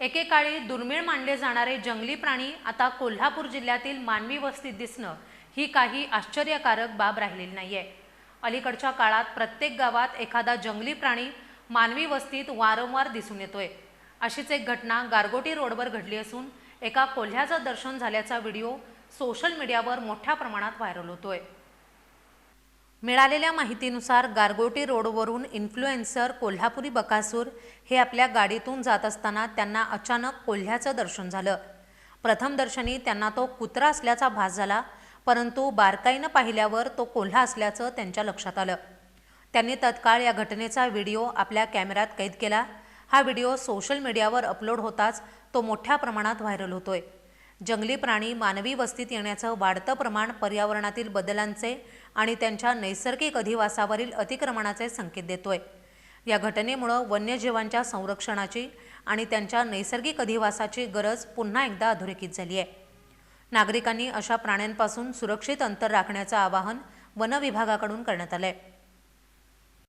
एकेकाळी दुर्मिळ मानले जाणारे जंगली प्राणी आता कोल्हापूर जिल्ह्यातील मानवी वस्तीत दिसणं ही काही आश्चर्यकारक बाब राहिलेली नाही आहे अलीकडच्या काळात प्रत्येक गावात एखादा जंगली प्राणी मानवी वस्तीत वारंवार दिसून येतोय. अशीच एक घटना गारगोटी रोडवर घडली असून एका कोल्ह्याचं दर्शन झाल्याचा व्हिडिओ सोशल मीडियावर मोठ्या प्रमाणात व्हायरल होतोय. मिळालेल्या माहितीनुसार गारगोटी रोडवरून इन्फ्लुएन्सर कोल्हापुरी बकासूर हे आपल्या गाडीतून जात असताना त्यांना अचानक कोल्ह्याचं दर्शन झालं. प्रथम दर्शनी त्यांना तो कुत्रा असल्याचा भास झाला परंतु बारकाईनं पाहिल्यावर तो कोल्हा असल्याचं त्यांच्या लक्षात आलं. त्यांनी तत्काळ या घटनेचा व्हिडिओ आपल्या कॅमेऱ्यात कैद केला. हा व्हिडिओ सोशल मीडियावर अपलोड होताच तो मोठ्या प्रमाणात व्हायरल होतोय. जंगली प्राणी मानवी वस्तीत येण्याचं वाढतं प्रमाण पर्यावरणातील बदलांचे आणि त्यांच्या नैसर्गिक अधिवासावरील अतिक्रमणाचे संकेत देतोय. या घटनेमुळं वन्यजीवांच्या संरक्षणाची आणि त्यांच्या नैसर्गिक अधिवासाची गरज पुन्हा एकदा अधोरेखित झाली आहे. नागरिकांनी अशा प्राण्यांपासून सुरक्षित अंतर राखण्याचं आवाहन वनविभागाकडून करण्यात आलं आहे